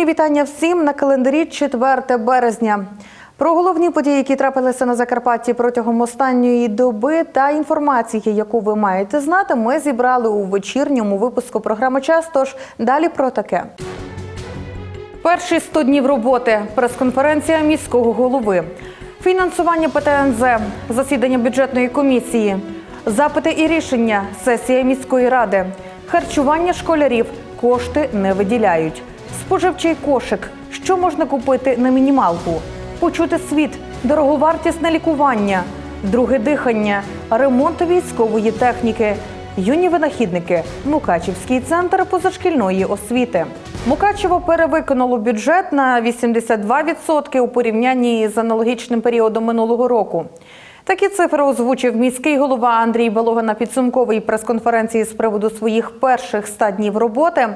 Мої вітання всім на календарі 4 березня. Про головні події, які трапилися на Закарпатті протягом останньої доби, та інформації, яку ви маєте знати, ми зібрали у вечірньому випуску програми Час. Тож далі про таке. Перші 100 днів роботи. Прес-конференція міського голови. Фінансування ПТНЗ, засідання бюджетної комісії, запити і рішення, сесія міської ради, харчування школярів, кошти не виділяють. Споживчий кошик. Що можна купити на мінімалку? Почути світ, дороговартісне лікування, друге дихання, ремонт військової техніки. Юні винахідники, Мукачівський центр позашкільної освіти. Мукачево перевиконало бюджет на 82% у порівнянні з аналогічним періодом минулого року. Такі цифри озвучив міський голова Андрій Балога на підсумковій прес-конференції з приводу своїх перших 100 днів роботи.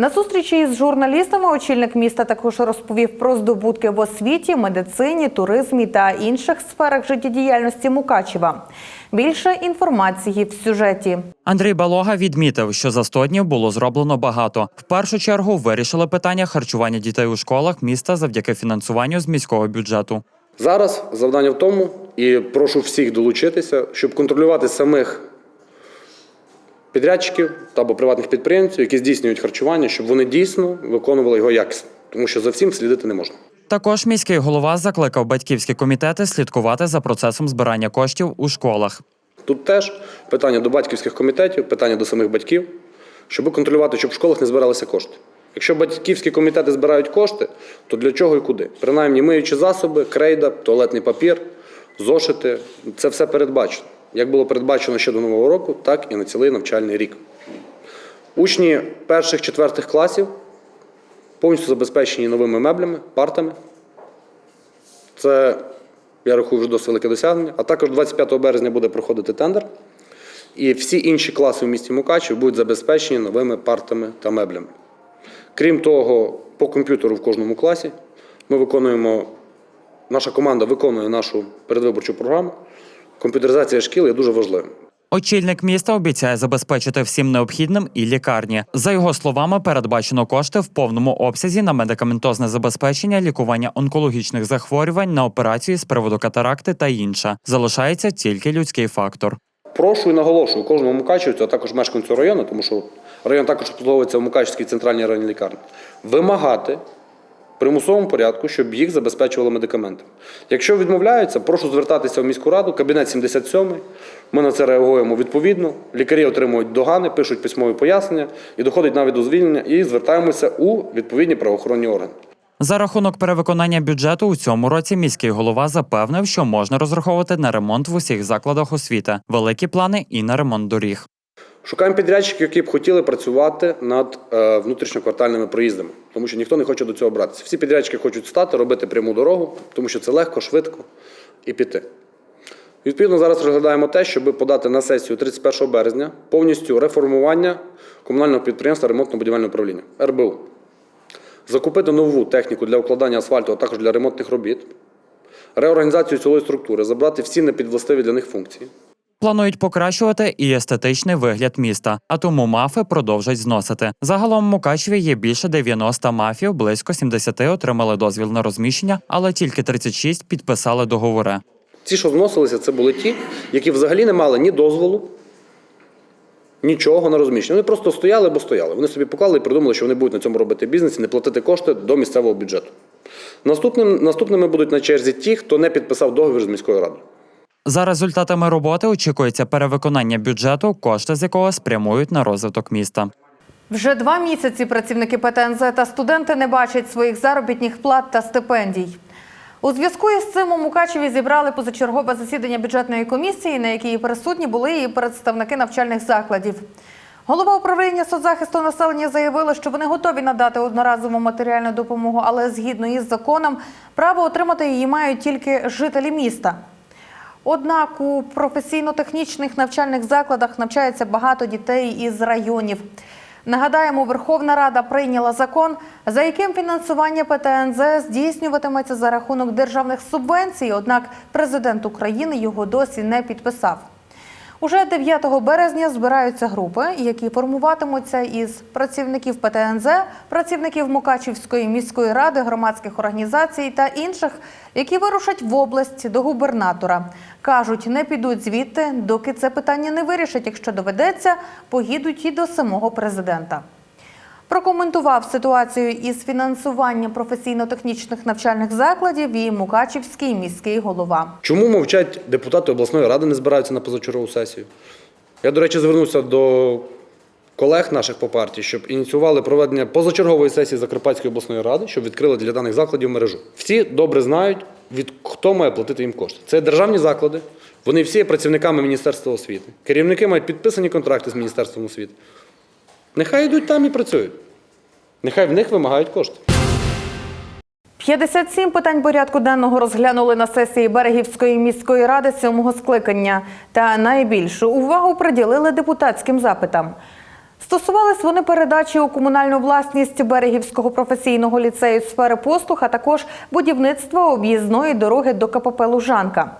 На зустрічі із журналістами очільник міста також розповів про здобутки в освіті, медицині, туризмі та інших сферах життєдіяльності Мукачева. Більше інформації в сюжеті. Андрій Балога відмітив, що за 100 днів було зроблено багато. В першу чергу вирішили питання харчування дітей у школах міста завдяки фінансуванню з міського бюджету. Зараз завдання в тому, і прошу всіх долучитися, щоб контролювати самих підрядчиків та або приватних підприємців, які здійснюють харчування, щоб вони дійсно виконували його якісно, тому що за всім слідити не можна. Також міський голова закликав батьківські комітети слідкувати за процесом збирання коштів у школах. Тут теж питання до батьківських комітетів, питання до самих батьків, щоб контролювати, щоб в школах не збиралися кошти. Якщо батьківські комітети збирають кошти, то для чого і куди? Принаймні миючі засоби, крейда, туалетний папір, зошити це все передбачено. Як було передбачено ще до нового року, так і на цілий навчальний рік. Учні перших четвертих класів повністю забезпечені новими меблями, партами. Це, я рахую, вже досить велике досягнення. А також 25 березня буде проходити тендер. І всі інші класи в місті Мукачев будуть забезпечені новими партами та меблями. Крім того, по комп'ютеру в кожному класі ми виконуємо, наша команда виконує нашу передвиборчу програму. Комп'ютеризація шкіл є дуже важливим. Очільник міста обіцяє забезпечити всім необхідним і лікарні. За його словами, передбачено кошти в повному обсязі на медикаментозне забезпечення, лікування онкологічних захворювань, на операції з приводу катаракти та інше. Залишається тільки людський фактор. Прошу і наголошую кожному мукачівцю, а також мешканцю району, тому що район також обслуговується в Мукачівській центральній районній лікарні, вимагати примусовому порядку, щоб їх забезпечували медикаментами. Якщо відмовляються, прошу звертатися в міську раду, кабінет 77. Ми на це реагуємо відповідно. Лікарі отримують догани, пишуть письмові пояснення і доходить навіть до звільнення, і звертаємося у відповідні правоохоронні органи. За рахунок перевиконання бюджету у цьому році міський голова запевнив, що можна розраховувати на ремонт в усіх закладах освіти, великі плани і на ремонт доріг. Шукаємо підрядчиків, які б хотіли працювати над е, внутрішньоквартальними проїздами, тому що ніхто не хоче до цього братися. Всі підрядчики хочуть стати, робити пряму дорогу, тому що це легко, швидко і піти. Відповідно, зараз розглядаємо те, щоб подати на сесію 31 березня повністю реформування комунального підприємства ремонтно-будівельного управління РБУ. Закупити нову техніку для укладання асфальту, а також для ремонтних робіт, реорганізацію цілої структури, забрати всі непідвластиві для них функції. Планують покращувати і естетичний вигляд міста, а тому мафи продовжать зносити. Загалом в Мукачеві є більше 90 мафів, близько 70 отримали дозвіл на розміщення, але тільки 36 підписали договори. Ці, що зносилися, це були ті, які взагалі не мали ні дозволу, нічого на розміщення. Вони просто стояли, бо стояли. Вони собі поклали і придумали, що вони будуть на цьому робити бізнес і не платити кошти до місцевого бюджету. Наступним, наступними будуть на черзі ті, хто не підписав договір з міською радою. За результатами роботи очікується перевиконання бюджету, кошти з якого спрямують на розвиток міста. Вже два місяці працівники ПТНЗ та студенти не бачать своїх заробітних плат та стипендій. У зв'язку із цим у Мукачеві зібрали позачергове засідання бюджетної комісії, на якій присутні були і представники навчальних закладів. Голова управління соцзахисту населення заявила, що вони готові надати одноразову матеріальну допомогу, але згідно із законом право отримати її мають тільки жителі міста. Однак у професійно-технічних навчальних закладах навчається багато дітей із районів. Нагадаємо, Верховна Рада прийняла закон, за яким фінансування ПТНЗ здійснюватиметься за рахунок державних субвенцій. Однак президент України його досі не підписав. Уже 9 березня збираються групи, які формуватимуться із працівників ПТНЗ, працівників Мукачівської міської ради, громадських організацій та інших, які вирушать в область до губернатора. Кажуть, не підуть звідти, доки це питання не вирішать. Якщо доведеться, поїдуть і до самого президента. Прокоментував ситуацію із фінансуванням професійно-технічних навчальних закладів і Мукачівський міський голова. Чому мовчать депутати обласної ради, не збираються на позачергову сесію? Я, до речі, звернувся до колег наших по партії, щоб ініціювали проведення позачергової сесії Закарпатської обласної ради, щоб відкрили для даних закладів мережу. Всі добре знають, від хто має платити їм кошти. Це державні заклади, вони всі є працівниками Міністерства освіти. Керівники мають підписані контракти з Міністерством освіти. Нехай йдуть там і працюють. Нехай в них вимагають кошти. 57 питань порядку денного розглянули на сесії Берегівської міської ради сьомого скликання. Та найбільшу увагу приділили депутатським запитам. Стосувались вони передачі у комунальну власність Берегівського професійного ліцею сфери послуг, а також будівництва об'їзної дороги до КПП Лужанка.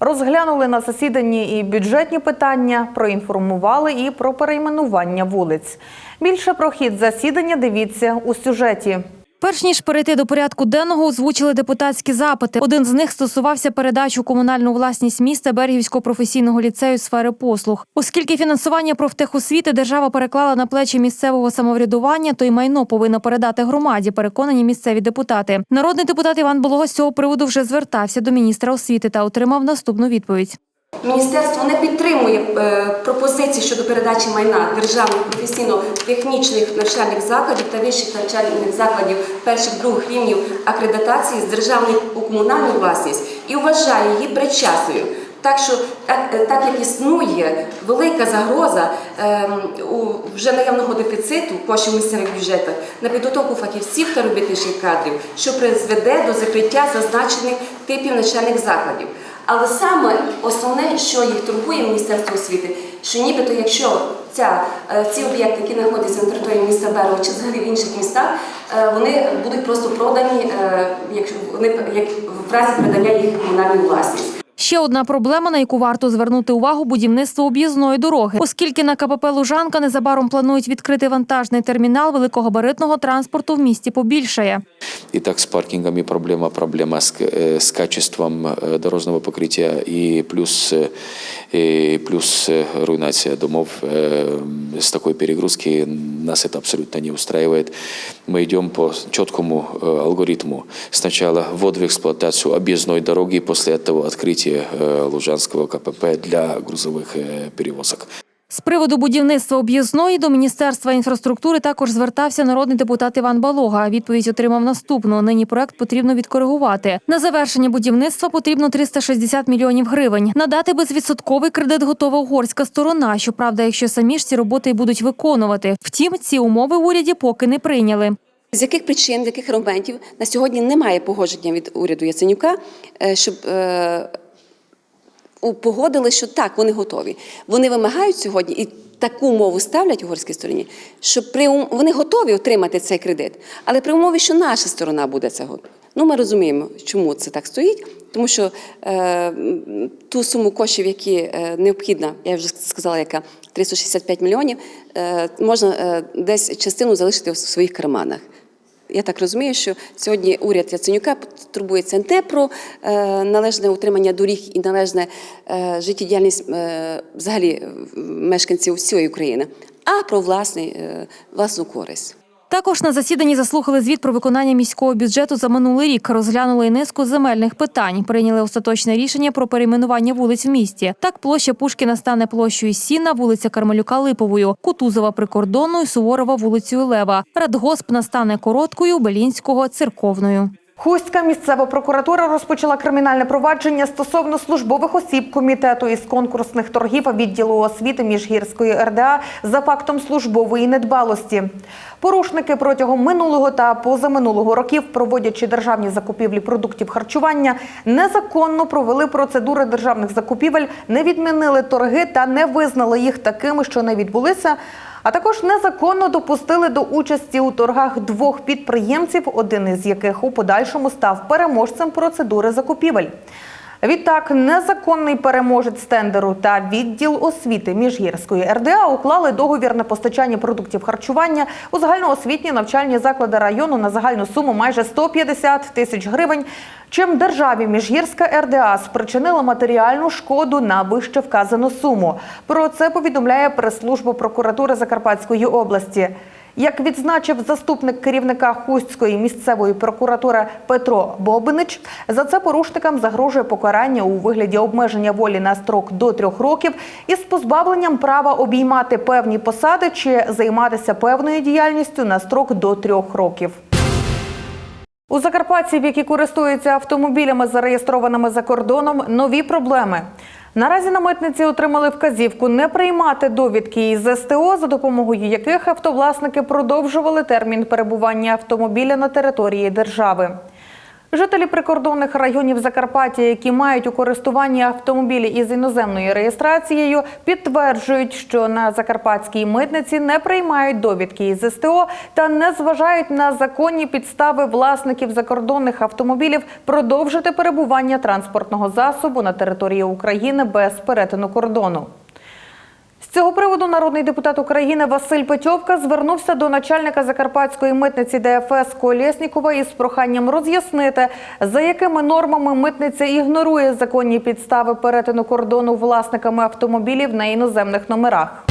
Розглянули на засіданні і бюджетні питання, проінформували і про перейменування вулиць. Більше про хід засідання дивіться у сюжеті. Перш ніж перейти до порядку денного, озвучили депутатські запити. Один з них стосувався передачі у комунальну власність міста Берегівського професійного ліцею сфери послуг. Оскільки фінансування профтехосвіти держава переклала на плечі місцевого самоврядування, то й майно повинно передати громаді. Переконані місцеві депутати. Народний депутат Іван Болога з цього приводу вже звертався до міністра освіти та отримав наступну відповідь. Міністерство не підтримує е, пропозиції щодо передачі майна державних професійно-технічних навчальних закладів та вищих навчальних закладів перших других рівнів акредитації з державної у комунальну власність і вважає її предчасною. Так що так, е, так як існує велика загроза ем, у вже наявного дефіциту коштів місцевих бюджетах на підготовку фахівців та робітничих кадрів, що призведе до закриття зазначених типів навчальних закладів. Але саме основне, що їх турбує Міністерство освіти, що нібито якщо ця, е, ці об'єкти, які знаходяться на території міста Берова чи взагалі в інших містах, е, вони будуть просто продані, е, як в разі передання їх комунальної власності. Ще одна проблема, на яку варто звернути увагу будівництво об'їзної дороги, оскільки на КПП Лужанка незабаром планують відкрити вантажний термінал великогабаритного транспорту в місті побільшає. И так с паркингами проблема, проблема с, к- э, с качеством э, дорожного покрытия и плюс, э, и плюс э, руйнация домов. Э, С такой перегрузки нас это абсолютно не устраивает. Мы идем по четкому э, алгоритму. Сначала ввод в эксплуатацию объездной дороги, после этого открытие э, Лужанского КПП для грузовых э, перевозок. З приводу будівництва об'їзної до Міністерства інфраструктури також звертався народний депутат Іван Балога. Відповідь отримав наступну. Нині проект потрібно відкоригувати. На завершення будівництва потрібно 360 мільйонів гривень. Надати безвідсотковий кредит готова угорська сторона. Щоправда, якщо самі ж ці роботи й будуть виконувати. Втім, ці умови в уряді поки не прийняли. З яких причин, з яких аргументів на сьогодні немає погодження від уряду Яценюка, е, щоб е, у- погодили, що так, вони готові. Вони вимагають сьогодні і таку умову ставлять угорській стороні, що при ум- вони готові отримати цей кредит, але при умові, що наша сторона буде готова. Ну, ми розуміємо, чому це так стоїть, тому що е, ту суму коштів, які е, необхідна, я вже сказала, яка 365 мільйонів, е, можна е, десь частину залишити в своїх карманах. Я так розумію, що сьогодні уряд Яценюка турбується не про е, належне утримання доріг і належне е, життєдіяльність е, взагалі мешканців всієї України, а про власний, власну користь. Також на засіданні заслухали звіт про виконання міського бюджету за минулий рік, розглянули і низку земельних питань, прийняли остаточне рішення про перейменування вулиць в місті. Так, площа Пушкіна стане площею Сіна, вулиця Кармелюка Липовою, Кутузова прикордонною, Суворова вулицею Лева. Радгосп настане короткою, Белінського церковною. Хустська місцева прокуратура розпочала кримінальне провадження стосовно службових осіб комітету із конкурсних торгів відділу освіти Міжгірської РДА за фактом службової недбалості. Порушники протягом минулого та позаминулого років, проводячи державні закупівлі продуктів харчування, незаконно провели процедури державних закупівель, не відмінили торги та не визнали їх такими, що не відбулися. А також незаконно допустили до участі у торгах двох підприємців, один із яких у подальшому став переможцем процедури закупівель. Відтак, незаконний переможець тендеру та відділ освіти Міжгірської РДА уклали договір на постачання продуктів харчування у загальноосвітні навчальні заклади району на загальну суму майже 150 тисяч гривень. Чим державі Міжгірська РДА спричинила матеріальну шкоду на вище вказану суму. Про це повідомляє прес-служба прокуратури Закарпатської області. Як відзначив заступник керівника Хустської місцевої прокуратури Петро Бобинич, за це порушникам загрожує покарання у вигляді обмеження волі на строк до трьох років із позбавленням права обіймати певні посади чи займатися певною діяльністю на строк до трьох років. У закарпатців, які користуються автомобілями, зареєстрованими за кордоном, нові проблеми. Наразі на митниці отримали вказівку не приймати довідки із СТО, за допомогою яких автовласники продовжували термін перебування автомобіля на території держави. Жителі прикордонних районів Закарпаття, які мають у користуванні автомобілі із іноземною реєстрацією, підтверджують, що на закарпатській митниці не приймають довідки із СТО та не зважають на законні підстави власників закордонних автомобілів продовжити перебування транспортного засобу на території України без перетину кордону. Цього приводу народний депутат України Василь Петьовка звернувся до начальника закарпатської митниці ДФС Колєснікова із проханням роз'яснити, за якими нормами митниця ігнорує законні підстави перетину кордону власниками автомобілів на іноземних номерах.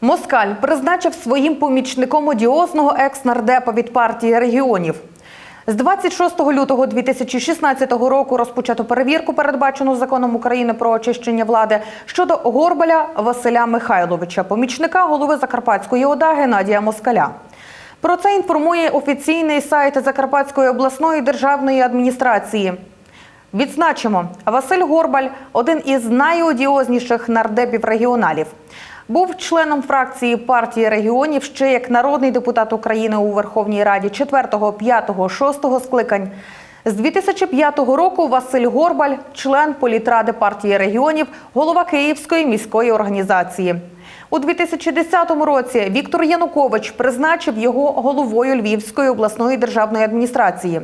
Москаль призначив своїм помічником одіозного екс-нардепа від партії регіонів. З 26 лютого 2016 року розпочато перевірку, передбачену законом України про очищення влади щодо Горбаля Василя Михайловича, помічника голови Закарпатської ОДА Геннадія Москаля. Про це інформує офіційний сайт Закарпатської обласної державної адміністрації. Відзначимо, Василь Горбаль один із найодіозніших нардепів регіоналів. Був членом фракції партії регіонів ще як народний депутат України у Верховній Раді 4, 5, 6 скликань. З 2005 року Василь Горбаль, член політради партії регіонів, голова Київської міської організації. У 2010 році Віктор Янукович призначив його головою Львівської обласної державної адміністрації.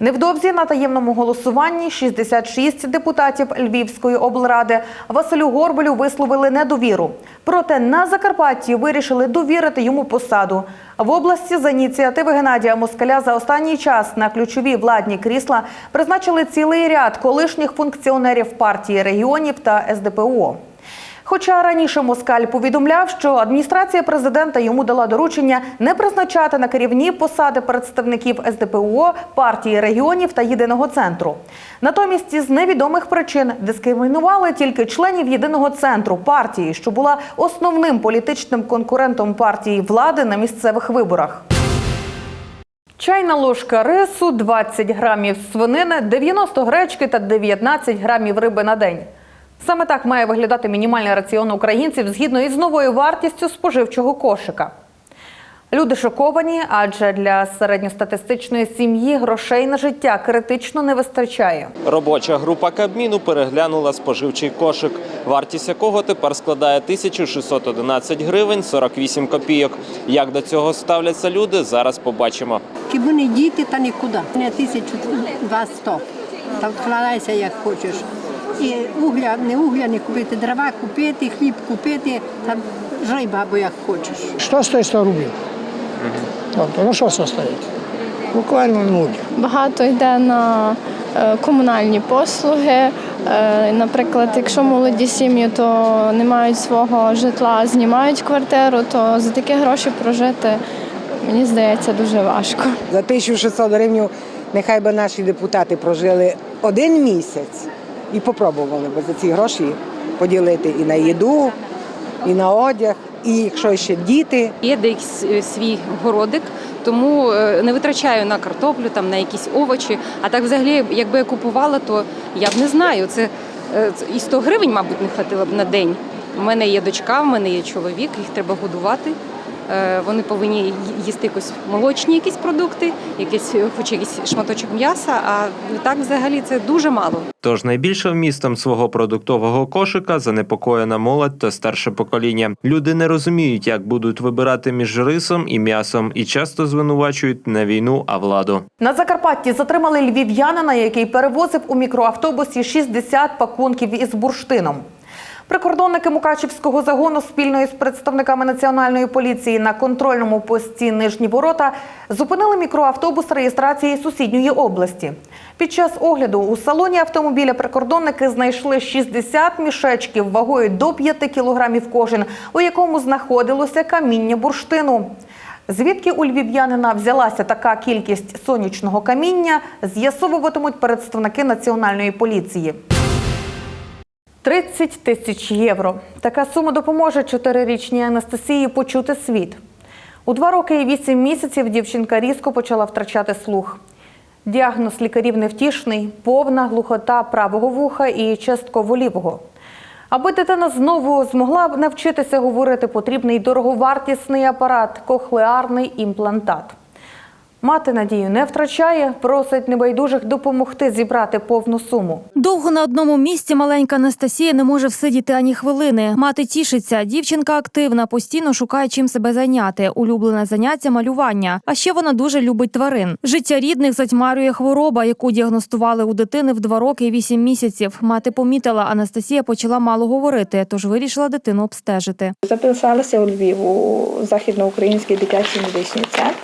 Невдовзі на таємному голосуванні 66 депутатів Львівської облради Василю Горбалю висловили недовіру. Проте на Закарпатті вирішили довірити йому посаду. В області за ініціативи Геннадія Москаля за останній час на ключові владні крісла призначили цілий ряд колишніх функціонерів партії регіонів та СДПО. Хоча раніше Москаль повідомляв, що адміністрація президента йому дала доручення не призначати на керівні посади представників СДПУО, партії регіонів та єдиного центру. Натомість із невідомих причин дискримінували тільки членів єдиного центру партії, що була основним політичним конкурентом партії влади на місцевих виборах. Чайна ложка рису, 20 грамів свинини, 90 гречки та 19 грамів риби на день. Саме так має виглядати мінімальний раціон українців згідно із новою вартістю споживчого кошика. Люди шоковані, адже для середньостатистичної сім'ї грошей на життя критично не вистачає. Робоча група Кабміну переглянула споживчий кошик, вартість якого тепер складає 1611 гривень 48 копійок. Як до цього ставляться люди, зараз побачимо. Хіба не діти, та нікуди. Не тисячу два сто. Та вкладайся як хочеш. І угля, не угля не купити, дрова купити, хліб купити, та жий бабу як хочеш. Що стоїть 100 рублів? Тобто, ну що це стоїть? Буквально нуль. Багато йде на е, комунальні послуги. Е, Наприклад, якщо молоді сім'ї, то не мають свого житла, знімають квартиру, то за такі гроші прожити, мені здається, дуже важко. За 1600 гривень нехай би наші депутати прожили один місяць і попробували би за ці гроші поділити і на їду, і на одяг, і якщо ще діти. Є десь свій городик, тому е, не витрачаю на картоплю, там на якісь овочі. А так, взагалі, якби я купувала, то я б не знаю. Це е, і 100 гривень, мабуть, не хватило б на день. У мене є дочка, в мене є чоловік, їх треба годувати. Е, Вони повинні їсти якось молочні якісь продукти, якісь, хоч якийсь шматочок м'яса. А так взагалі це дуже мало. Тож найбільше вмістом свого продуктового кошика занепокоєна молодь та старше покоління. Люди не розуміють, як будуть вибирати між рисом і м'ясом, і часто звинувачують не війну, а владу. На Закарпатті затримали львів'янина, який перевозив у мікроавтобусі 60 пакунків із бурштином. Прикордонники Мукачівського загону спільно з представниками національної поліції на контрольному пості Нижні Ворота зупинили мікроавтобус реєстрації сусідньої області. Під час огляду у салоні автомобіля прикордонники знайшли 60 мішечків вагою до 5 кілограмів кожен, у якому знаходилося каміння бурштину. Звідки у львів'янина взялася така кількість сонячного каміння, з'ясовуватимуть представники національної поліції. 30 тисяч євро. Така сума допоможе чотирирічній Анастасії почути світ. У два роки і вісім місяців дівчинка різко почала втрачати слух. Діагноз лікарів невтішний, повна глухота правого вуха і частково лівого. Аби дитина знову змогла навчитися говорити, потрібний дороговартісний апарат кохлеарний імплантат. Мати надію не втрачає, просить небайдужих допомогти зібрати повну суму. Довго на одному місці маленька Анастасія не може всидіти ані хвилини. Мати тішиться. Дівчинка активна, постійно шукає чим себе зайняти. Улюблене заняття малювання. А ще вона дуже любить тварин. Життя рідних затьмарює хвороба, яку діагностували у дитини в два роки і вісім місяців. Мати помітила, Анастасія почала мало говорити, тож вирішила дитину обстежити. Записалася у Львів у західноукраїнський дитячий медичний центр.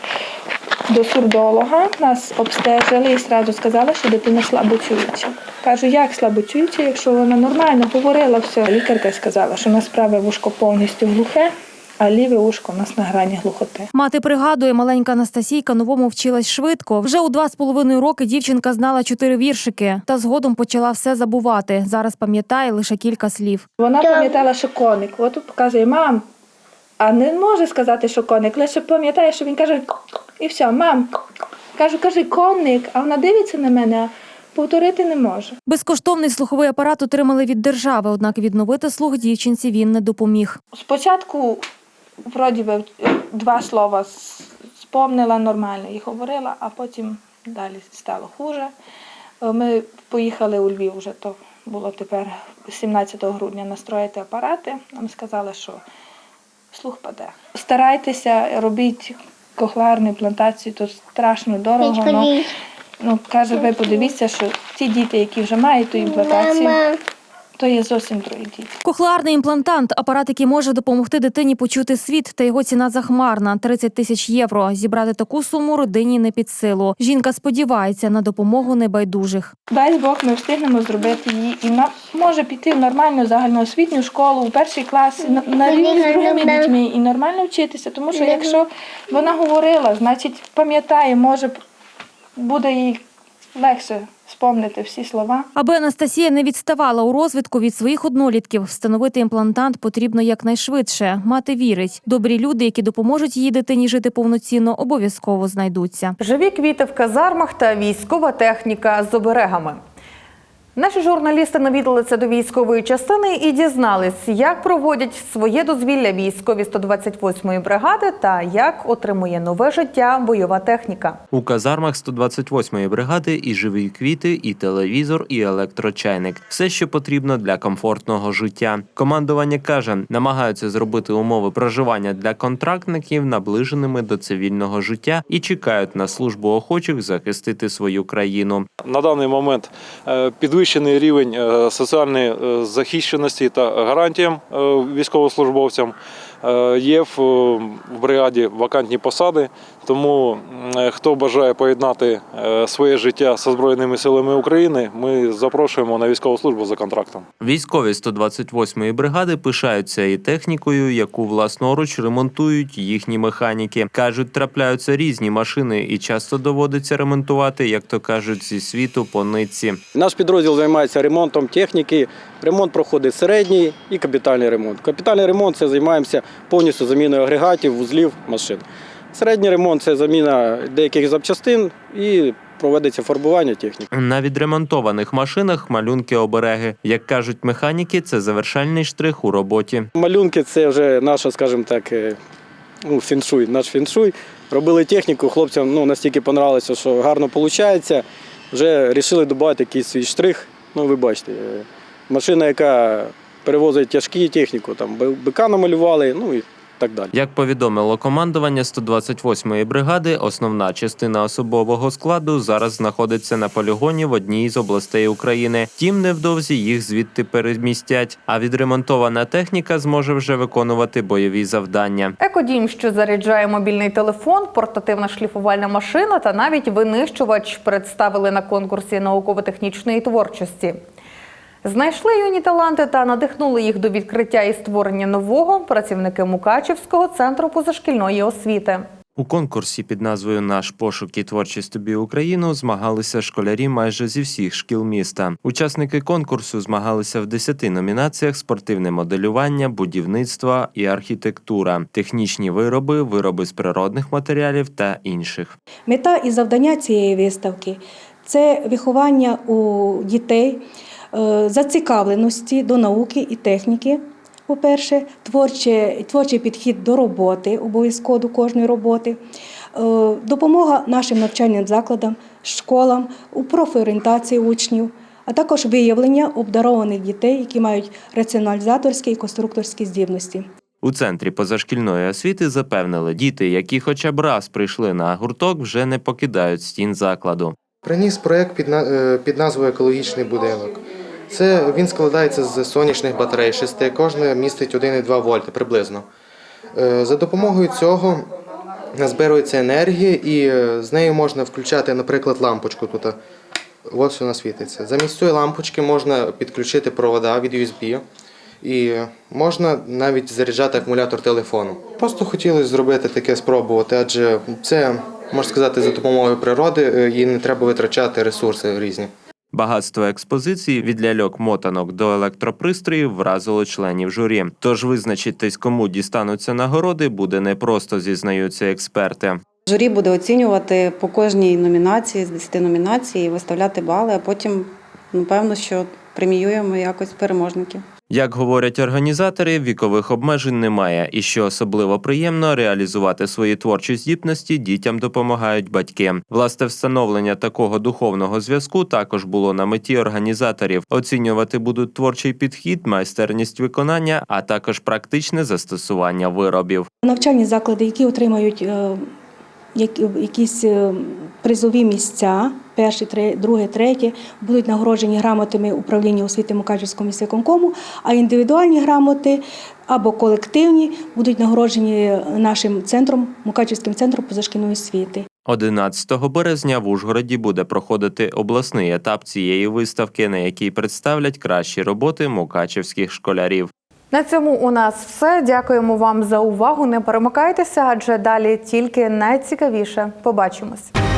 До сурдолога нас обстежили і одразу сказали, що дитина слабочуюча. Кажу, як слабочуюча, якщо вона нормально говорила все. Лікарка сказала, що у нас праве вушко повністю глухе, а ліве вушко у нас на грані глухоти. Мати пригадує, маленька Анастасійка новому вчилась швидко. Вже у два з половиною роки дівчинка знала чотири віршики, та згодом почала все забувати. Зараз пам'ятає лише кілька слів. Вона пам'ятала, що коник. От показує мам. А не може сказати, що коник, лише пам'ятає, що він каже і все, мам. Кажу, кажи коник, а вона дивиться на мене, а повторити не може. Безкоштовний слуховий апарат отримали від держави, однак відновити слух дівчинці він не допоміг. Спочатку, вроді би, два слова с- спомнила нормально і говорила, а потім далі стало хуже. Е, Ми поїхали у Львів вже то було тепер 17 грудня настроїти апарати. Нам сказали, що слух паде. Старайтеся, робіть кохлеарну імплантацію, то страшно дорого. Ну, ну, каже, ви подивіться, що ті діти, які вже мають ту імплантацію, то є зовсім другі діти. Кохлеарний імплантант апарат, який може допомогти дитині почути світ, та його ціна захмарна 30 тисяч євро. Зібрати таку суму родині не під силу. Жінка сподівається на допомогу небайдужих. Дай Бог, ми встигнемо зробити її, і вона може піти в нормальну загальноосвітню школу, у перший клас на, на рівні з другими дітьми і нормально вчитися. Тому що якщо вона говорила, значить пам'ятає, може буде їй легше спомнити всі слова. Аби Анастасія не відставала у розвитку від своїх однолітків, встановити імплантант потрібно якнайшвидше. Мати вірить, добрі люди, які допоможуть її дитині жити повноцінно, обов'язково знайдуться. Живі квіти в казармах та військова техніка з оберегами. Наші журналісти навідалися до військової частини і дізнались, як проводять своє дозвілля військові 128-ї бригади та як отримує нове життя бойова техніка. У казармах 128-ї бригади і живі квіти, і телевізор, і електрочайник все, що потрібно для комфортного життя. Командування каже, намагаються зробити умови проживання для контрактників наближеними до цивільного життя і чекають на службу охочих захистити свою країну. На даний момент е, підвищений рівень е, соціальної е, захищеності та гарантіям е, військовослужбовцям. Е, Є в бригаді вакантні посади, тому хто бажає поєднати е, своє життя з Збройними силами України, ми запрошуємо на військову службу за контрактом. Військові 128-ї бригади пишаються і технікою, яку власноруч ремонтують їхні механіки. кажуть, трапляються різні машини, і часто доводиться ремонтувати, як то кажуть, зі світу по нитці. Наш підрозділ займається ремонтом техніки. Ремонт проходить середній і капітальний ремонт. Капітальний ремонт це займаємося повністю заміною агрегатів, вузлів, машин. Середній ремонт це заміна деяких запчастин і проводиться фарбування техніки. На відремонтованих машинах малюнки обереги. Як кажуть механіки, це завершальний штрих у роботі. Малюнки це вже наша, скажімо так, е, ну, фіншуй, наш фіншуй. Робили техніку, хлопцям ну, настільки понравилося, що гарно виходить. Вже вирішили додати якийсь свій штрих. Ну, ви бачите, е, машина, яка перевозить тяжкі техніку, там бика намалювали, ну і так далі. Як повідомило командування 128-ї бригади, основна частина особового складу зараз знаходиться на полігоні в одній з областей України. Тім невдовзі їх звідти перемістять. А відремонтована техніка зможе вже виконувати бойові завдання. Екодім, що заряджає мобільний телефон, портативна шліфувальна машина та навіть винищувач представили на конкурсі науково-технічної творчості. Знайшли юні таланти та надихнули їх до відкриття і створення нового працівники Мукачівського центру позашкільної освіти. У конкурсі під назвою Наш пошук і творчість тобі Україну змагалися школярі майже зі всіх шкіл міста. Учасники конкурсу змагалися в 10 номінаціях: спортивне моделювання, будівництво і архітектура, технічні вироби, вироби з природних матеріалів та інших. Мета і завдання цієї виставки це виховання у дітей зацікавленості до науки і техніки. По-перше, творче, творчий підхід до роботи, обов'язково до кожної роботи, е, допомога нашим навчальним закладам, школам у профорієнтації учнів, а також виявлення обдарованих дітей, які мають раціоналізаторські і конструкторські здібності. У центрі позашкільної освіти запевнили, діти, які хоча б раз прийшли на гурток, вже не покидають стін закладу. Приніс проєкт під, на- е, під назвою Екологічний будинок. Це він складається з сонячних батарей, шести, кожна містить 1,2 вольти приблизно. Е, За допомогою цього назбирується енергія і е, з нею можна включати, наприклад, лампочку тут. Ось вона світиться. Замість цієї лампочки можна підключити провода від USB і можна навіть заряджати акумулятор телефону. Просто хотілося зробити таке спробувати, адже це можна сказати за допомогою природи е, і не треба витрачати ресурси різні. Багатство експозиції від ляльок мотанок до електропристроїв вразило членів журі. Тож визначитись, кому дістануться нагороди, буде непросто, зізнаються експерти. Журі буде оцінювати по кожній номінації з 10 номінацій, виставляти бали, а потім, напевно, що преміюємо якось переможників. Як говорять організатори, вікових обмежень немає, і що особливо приємно, реалізувати свої творчі здібності дітям допомагають батьки. Власне, встановлення такого духовного зв'язку також було на меті організаторів. Оцінювати будуть творчий підхід, майстерність виконання, а також практичне застосування виробів. Навчальні заклади, які отримають е, як- якісь е, призові місця, перші, друге, третє, будуть нагороджені грамотами управління освіти Мукачівського міськвиконкому, а індивідуальні грамоти або колективні будуть нагороджені нашим центром, Мукачівським центром позашкільної освіти. 11 березня в Ужгороді буде проходити обласний етап цієї виставки, на якій представлять кращі роботи мукачівських школярів. На цьому у нас все. Дякуємо вам за увагу. Не перемикайтеся, адже далі тільки найцікавіше. Побачимось.